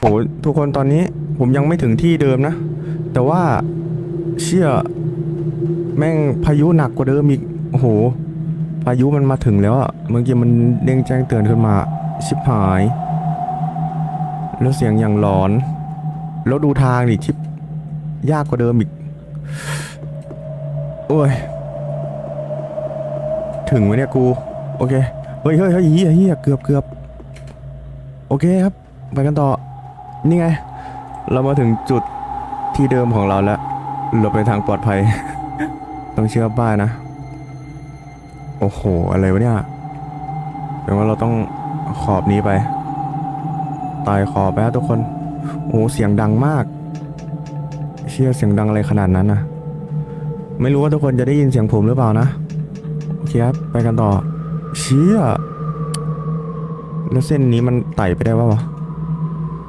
โหทุกคนตอนนี้ผมยังไม่ถึงที่เดิมนะ แต่ว่าเชี่ยแม่งพายุหนักกว่าเดิมอีกโอ้โห พายุมันมาถึงแล้วอะเมื่อกี้มันเด้งแจ้งเตือนขึ้นมาชิบหาย แล้วเสียงอย่างหลอน แล้วดูทางดิชิบยากกว่าเดิมอีกโอ้ยถึงไหมเนี่ยกูโอเคเฮ้ยเฮ้ยเฮ้ยเฮียเฮียเกือบเกือบโอเคครับ ไปกันต่อ นี่ไง เรามาถึงจุดที่เดิมของเราแล้วเราไปทางปลอดภัย ต้องเชื่อป้ายนะ โอ้โห อะไรวะเนี่ยแปลว่าเราต้องขอบนี้ไป ตายขอบไปฮะทุกคน โอ้เสียงดังมาก เชื่อเสียงดังอะไรขนาดนั้นนะไม่รู้ว่าทุกคนจะได้ยินเสียงผมหรือเปล่านะ โอเคครับ ไปกันต่อ เชี่ยแล้วเส้นนี้มันไต่ไปได้ปะวะ